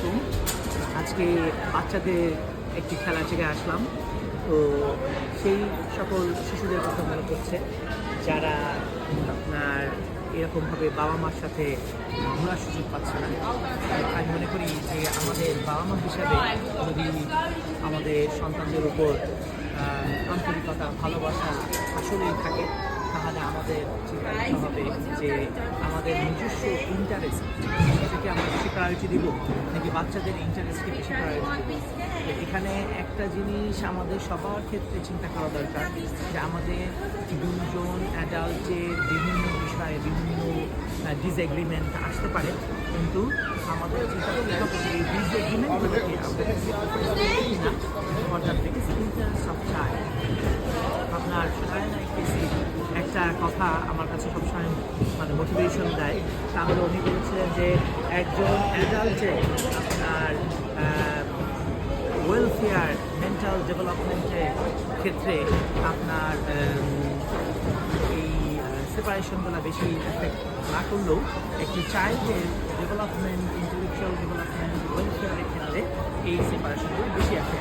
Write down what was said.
আলাইকুম আজকে বাচ্চাদের একটি খেলা থেকে আসলাম। তো সেই সকল শিশুদের কথা মনে করছে যারা আপনার এরকমভাবে বাবা মার সাথে ঘোরার সুযোগ পাচ্ছে না। আমি মনে করি যে আমাদের বাবা মা হিসাবে যদি আমাদের সন্তানদের উপর আন্তরিকতা, ভালোবাসা আসলেই থাকে, তাহলে আমাদের চিন্তা হবে যে আমাদের নিজস্ব ইন্টারেস্ট সেটাকে প্রায়োরিটি দিব, নাকি বাচ্চাদের ইন্টারেস্টকে বেশি প্রায়োরিটি এখানে একটা জিনিস আমাদের সবার ক্ষেত্রে চিন্তা করা দরকার, যে আমাদের দুজন অ্যাডাল্টের বিভিন্ন বিষয়ে বিভিন্ন ডিসএগ্রিমেন্ট আসতে পারে, কিন্তু আমাদের চিন্তা করতে হবে এই ডিসএগ্রিমেন্টগুলোকে আমরা অফ চাইল্ড আপনার একটা কথা আমার কাছে সবসময় মোটিভেশন দেয়, তাহলে উনি বলেছিলেন যে একজন অ্যাডাল্টে আপনার ওয়েলফেয়ার মেন্টাল ডেভেলপমেন্টের ক্ষেত্রে আপনার এই সেপারেশনগুলো বেশি এফেক্ট না করলেও একটি চাইল্ডের ডেভেলপমেন্ট ইন্টেলেকচুয়াল ডেভেলপমেন্ট ওয়েলফেয়ারের ক্ষেত্রে এই সেপারেশনগুলো বেশি এফেক্ট